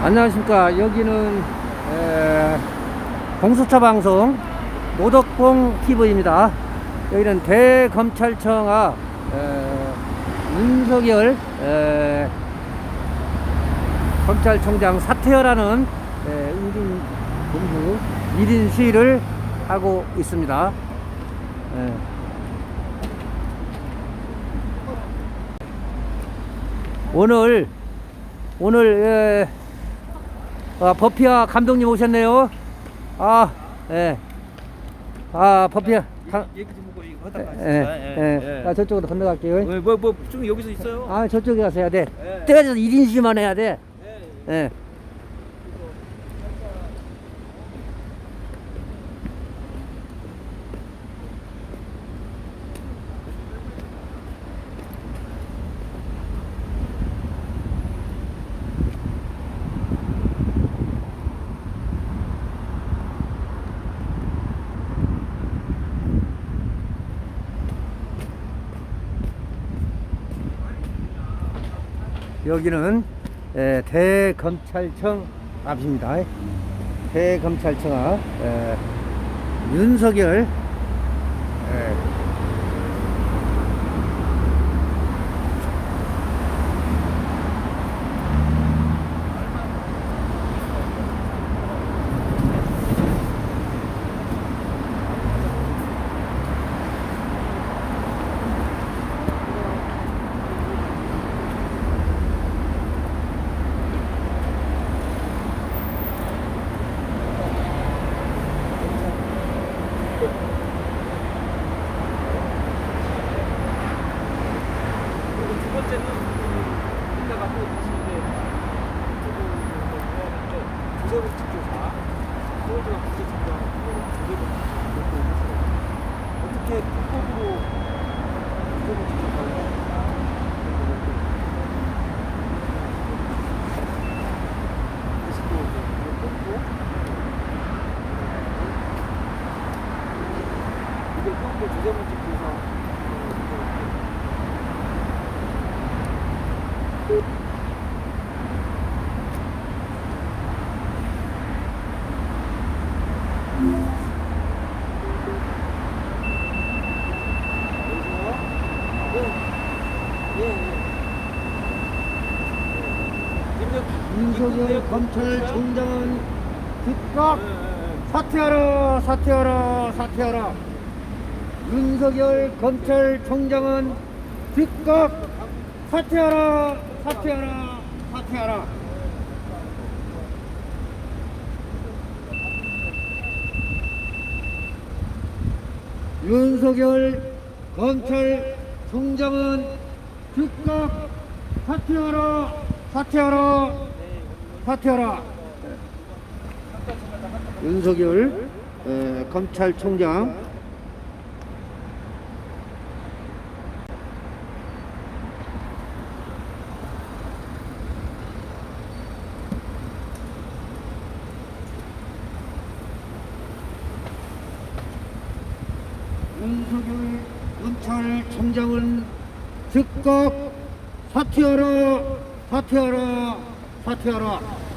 안녕하십니까. 여기는 에, 공수처 방송 노덕봉 TV입니다. 여기는 대검찰청 앞 에, 윤석열 에, 검찰총장 사퇴하라는 에, 1인 공부 1인 시위를 하고 있습니다. 에. 오늘 오늘 예, 아, 버피아 감독님 오셨네요. 아, 예. 아, 버피아. 가, 얘기 좀 보고 이거 예, 하다가 예, 예. 아, 저쪽으로 건너갈게요. 뭐뭐 좀 여기서 있어요. 아, 저쪽에 가서 해야 돼. 예. 때가 져서 1인시만 해야 돼. 예. 예. 여기는 에, 대검찰청 앞입니다. 대검찰청 앞 에, 윤석열 에, 그리고 두 번째는 이따 가고 다시 이제 조세국 특조사 서울중앙 국제청장 특조사 어떻게 불법으로 조세국 특조사를 다시 또 이제 그걸 끊고 이걸 끊고 조세국 특조사 윤석열 검찰총장은 즉각 사퇴하라 사퇴하라 사퇴하라. 윤석열 검찰총장은 즉각 사퇴하라 사퇴하라 사퇴하라. 윤석열 검찰총장은 즉각 사퇴하라 사퇴하라 사퇴하라. 윤석열 에, 검찰총장. 윤석열 검찰총장은 즉각 사퇴하라 사퇴하라 사퇴하라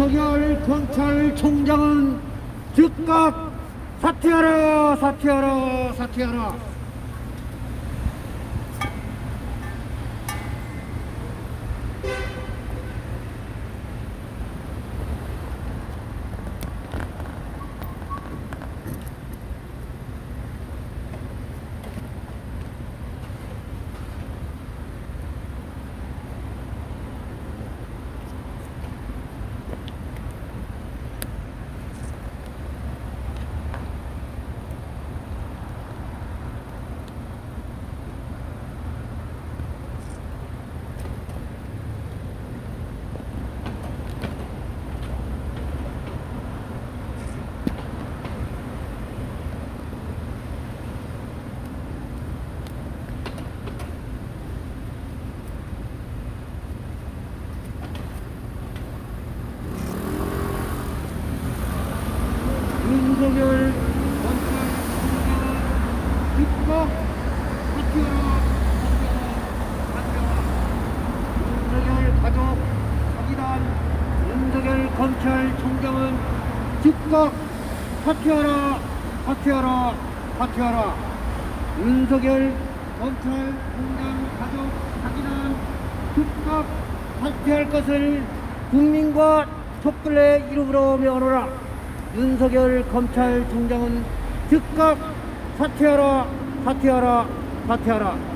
윤석열 검찰총장은 즉각 사퇴하라 사퇴하라 사퇴하라 윤석열 검찰총장은 즉각 사퇴하라 사퇴하라 윤석열 가족 사기단 윤석열 검찰총장은 사퇴하라 사퇴하라 사퇴하라. 윤석열 검찰총장 가족 사기단 즉각 사퇴할 것을 국민과 촛불의 이름으로 명하노라. 윤석열 검찰총장은 즉각 사퇴하라 사퇴하라 사퇴하라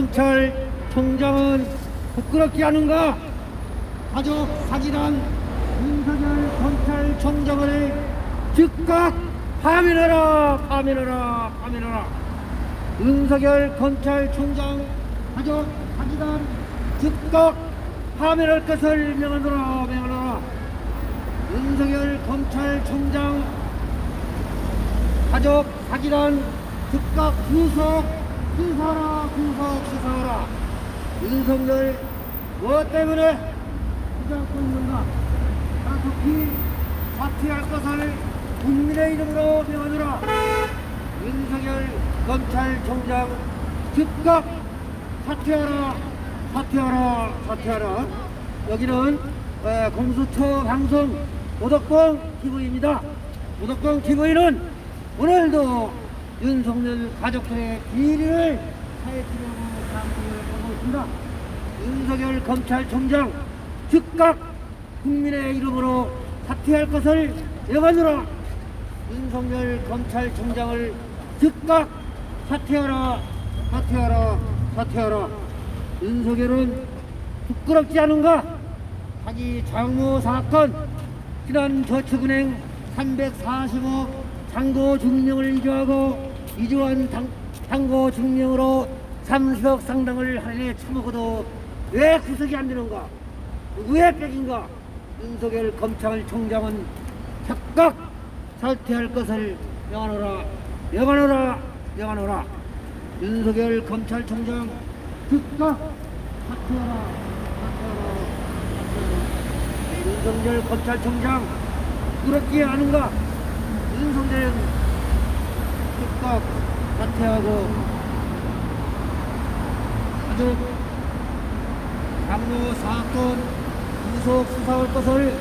검찰총장은 부끄럽지 않은가? 가족 사기단 윤석열 검찰총장을 즉각 파면하라 파면하라 파면하라 윤석열 검찰총장 가족 사기단 즉각 파면할 것을 명하노라 명하노라 윤석열 검찰총장 가족 사기단 즉각 구속 수사라 구속 수사하라. 윤석열 무엇 때문에 하고 있는가? 가속히 사퇴할 것을 국민의 이름으로 명하노라. 윤석열 검찰총장 즉각 사퇴하라 사퇴하라 사퇴하라. 여기는 에, 공수처 방송 오덕봉 TV입니다. 오덕봉 TV는 오늘도 윤석열 가족들의 비리를 사회치려고 방송을 하고 있습니다. 윤석열 검찰총장 즉각 국민의 이름으로 사퇴할 것을 명하노라 윤석열 검찰총장을 즉각 사퇴하라 사퇴하라 사퇴하라. 윤석열은 부끄럽지 않은가? 자기 장모 사건 지난 저축은행 340억 잔고 증명을 위조하고 위조한 당, 잔고 증명으로 30억 상당을 할인해 처먹어도 왜 구속이 안 되는가? 누구의 백인가? 윤석열 검찰총장은 즉각 사퇴할 것을 명하노라 명하노라 명하노라. 윤석열 검찰총장 즉각 사퇴하라 사퇴하라. 사퇴하라 윤석열 검찰총장 그렇지 않은가? 윤석열 은 즉각 사퇴하고 가족 장로 사건 구속 수사할 것을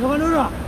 명하노라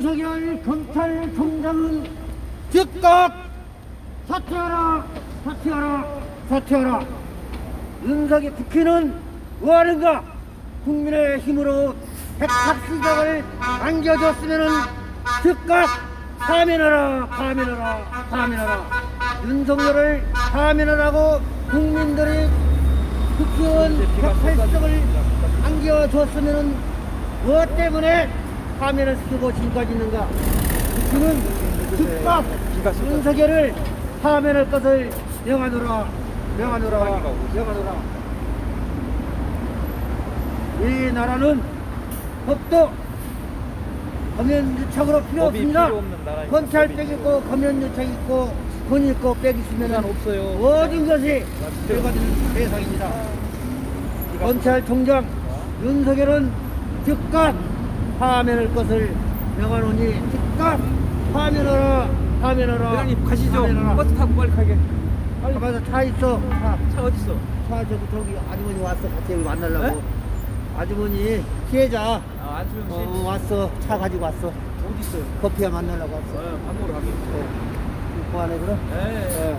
윤석열 검찰총장은 즉각 사퇴하라 사퇴하라 사퇴하라. 윤석열 국회는 뭐하는가? 국민의 힘으로 백탁시장을 안겨줬으면 즉각 파면하라 파면하라 파면하라. 윤석열을 파면하라고 국민들이 국회의원 180석을 안겨줬으면 무엇 때문에 파면을 쓰고 지금까지 있는가 그는 즉각 윤석열을 파면할 것을 명하노라 명하노라 명하노라. 이 나라는 법도 검연유착으로 필요 없습니다. 검찰백 있고 검연유착 있고 권 있고 백 있으면 없어요. 모든 것이 되어가는 세상입니다. 검찰총장 윤석열은 즉각 파면할 것을 명하노니 즉각 파면하라 파면하라 회장님 가시죠. 파면하라. 버스 타고 빨리 가게. 빨리 가서 차 있어 차, 차 어디 있어? 차 저기 저기 아주머니 왔어 같이 여기 만나려고 네? 아주머니 피해자 아 안수영 씨. 어, 왔어 차 가지고 왔어 어디 있어요? 커피야 만나려고 왔어 어, 밥 먹으러 가게. 그 안에 그럼 예. 예.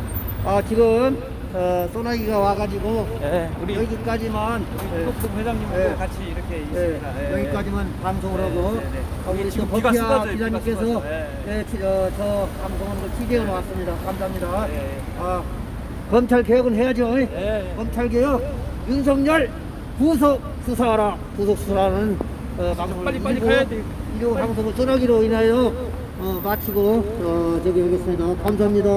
아 지금 어, 소나기가 와가지고 예. 우리 여기까지만 예. 국동 회장님하고 예. 같이 이렇게 있습니다. 네, 예, 여기까지만 방송을 하고 네, 네. 거기 지금 버피아 기자님께서 쏟아져. 예, 예, 지- 어, 저 방송을 취재해 뭐 놓았습니다. 감사합니다. 예, 아, 검찰 개혁은 해야죠. 예. 검찰 개혁 윤석열 구속 수사하라. 구속 수사하는 어, 방송을 빨리, 빨리 가야 돼. 이거 방송을 떠나기로 인하여 어, 마치고 어, 저기 하겠습니다. 감사합니다.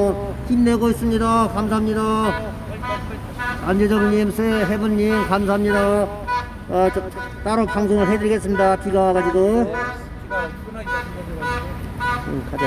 힘내고 있습니다. 감사합니다. 안재정님, 세 해분님 감사합니다. 어, 저, 따로 방송을 해드리겠습니다. 비가 와가지고. 응, 가자.